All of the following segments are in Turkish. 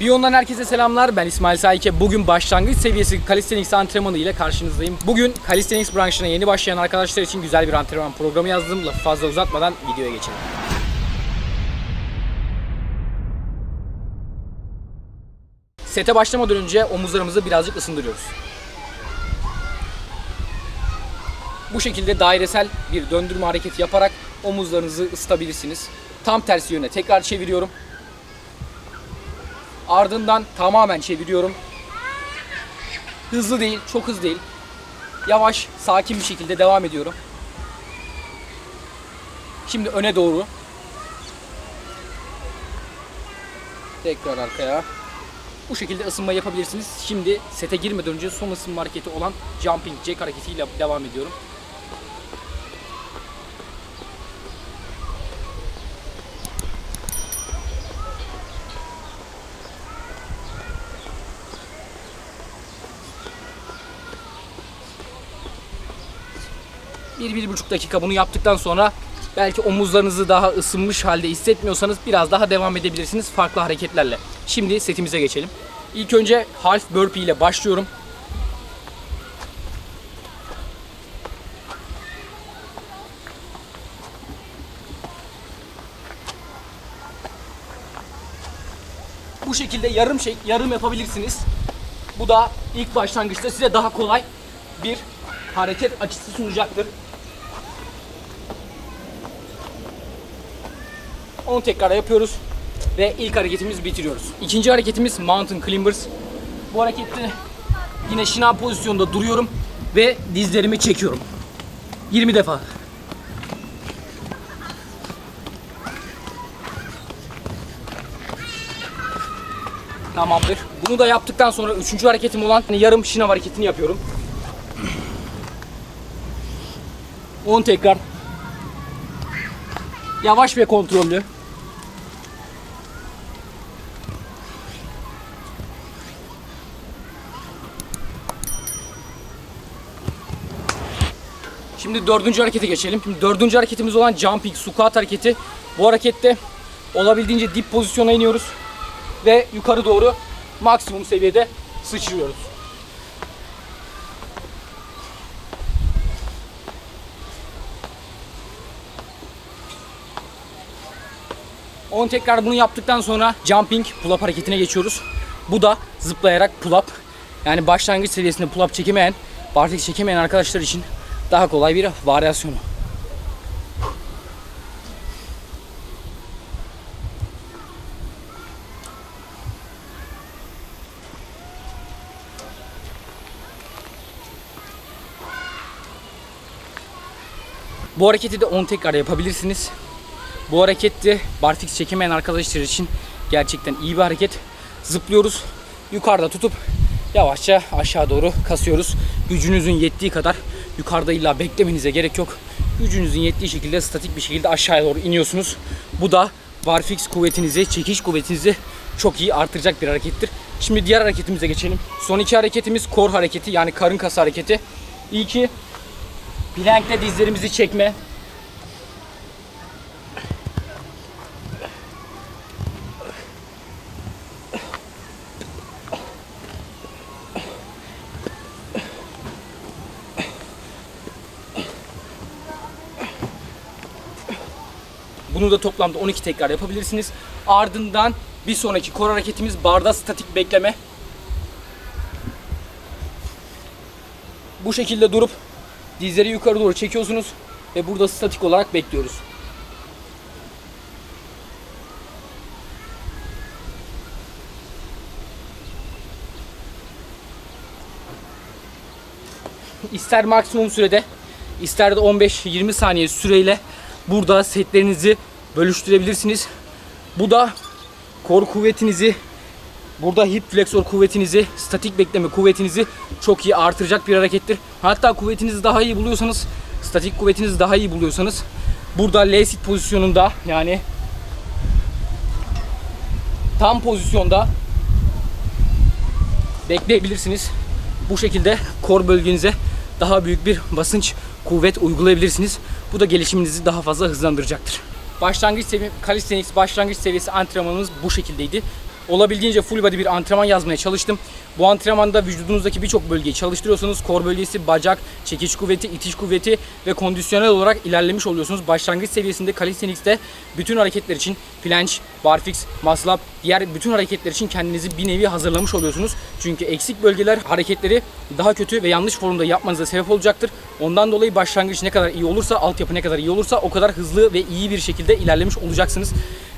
Biyon'dan herkese selamlar. Ben İsmail Saike. Bugün başlangıç seviyesi calisthenics antrenmanı ile karşınızdayım. Bugün calisthenics branşına yeni başlayan arkadaşlar için güzel bir antrenman programı yazdım. Lafı fazla uzatmadan videoya geçelim. Sete başlamadan önce omuzlarımızı birazcık ısındırıyoruz. Bu şekilde dairesel bir döndürme hareketi yaparak omuzlarınızı ısıtabilirsiniz. Tam tersi yöne tekrar çeviriyorum. Ardından tamamen çeviriyorum. Hızlı değil, çok hızlı değil. Yavaş, sakin bir şekilde devam ediyorum. Şimdi öne doğru. Tekrar arkaya. Bu şekilde ısınma yapabilirsiniz. Şimdi sete girmeden önce son ısınma hareketi olan jumping jack hareketiyle devam ediyorum. Bir, bir buçuk dakika bunu yaptıktan sonra belki omuzlarınızı daha ısınmış halde hissetmiyorsanız biraz daha devam edebilirsiniz farklı hareketlerle. Şimdi setimize geçelim. İlk önce half burpee ile başlıyorum. Bu şekilde yarım şey yarım yapabilirsiniz. Bu da ilk başlangıçta size daha kolay bir hareket açısı sunacaktır. Onu tekrar yapıyoruz ve ilk hareketimizi bitiriyoruz. İkinci hareketimiz Mountain Climbers. Bu harekette yine şınav pozisyonda duruyorum ve dizlerimi çekiyorum. 20 defa. Tamamdır. Bunu da yaptıktan sonra üçüncü hareketim olan yarım şınav hareketini yapıyorum. 10 tekrar. Yavaş ve kontrollü. Şimdi dördüncü harekete geçelim. Şimdi dördüncü hareketimiz olan jumping squat hareketi. Bu harekette olabildiğince dip pozisyona iniyoruz ve yukarı doğru maksimum seviyede sıçrıyoruz. On tekrar bunu yaptıktan sonra jumping pull up hareketine geçiyoruz. Bu da zıplayarak pull up. Yani başlangıç seviyesinde pull up çekemeyen, barfiks çekemeyen arkadaşlar için daha kolay bir varyasyonu. Bu hareketi de 10 tekrar yapabilirsiniz. Bu harekette barfiks çekemeyen arkadaşlar için gerçekten iyi bir hareket. Zıplıyoruz. Yukarıda tutup yavaşça aşağı doğru kasıyoruz. Gücünüzün yettiği kadar yukarıda illa beklemenize gerek yok. Gücünüzün yettiği şekilde statik bir şekilde aşağıya doğru iniyorsunuz. Bu da barfiks kuvvetinizi, çekiş kuvvetinizi çok iyi artıracak bir harekettir. Şimdi diğer hareketimize geçelim. Son iki hareketimiz core hareketi yani karın kası hareketi. İlki plankte dizlerimizi çekme. Bunu da toplamda 12 tekrar yapabilirsiniz. Ardından bir sonraki kor hareketimiz barda statik bekleme. Bu şekilde durup dizleri yukarı doğru çekiyorsunuz ve burada statik olarak bekliyoruz. İster maksimum sürede, ister de 15-20 saniye süreyle burada setlerinizi bölüştürebilirsiniz. Bu da kor kuvvetinizi, burada hip flexor kuvvetinizi, statik bekleme kuvvetinizi çok iyi artıracak bir harekettir. Hatta kuvvetinizi daha iyi buluyorsanız, statik kuvvetinizi daha iyi buluyorsanız burada L-sit pozisyonunda yani tam pozisyonda bekleyebilirsiniz. Bu şekilde kor bölgenize daha büyük bir basınç, kuvvet uygulayabilirsiniz. Bu da gelişiminizi daha fazla hızlandıracaktır. Başlangıç sevi calisthenics başlangıç seviyesi antrenmanımız bu şekildeydi. Olabildiğince full body bir antrenman yazmaya çalıştım. Bu antrenmanda vücudunuzdaki birçok bölgeyi çalıştırıyorsunuz. Kor bölgesi, bacak, çekiş kuvveti, itiş kuvveti ve kondisyonel olarak ilerlemiş oluyorsunuz. Başlangıç seviyesinde calisthenics'te bütün hareketler için planche, barfix, muscle up, diğer bütün hareketler için kendinizi bir nevi hazırlamış oluyorsunuz. Çünkü eksik bölgeler hareketleri daha kötü ve yanlış formda yapmanıza sebep olacaktır. Ondan dolayı başlangıç ne kadar iyi olursa, altyapı ne kadar iyi olursa o kadar hızlı ve iyi bir şekilde ilerlemiş olacaksınız.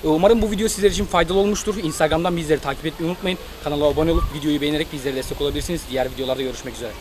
Ee, Umarım bu video sizler için faydalı olmuştur. Instagram'dan bizleri takip etmeyi unutmayın. Kanala abone olup videoyu beğenerek bizlere destek olabilirsiniz. Diğer videolarda görüşmek üzere.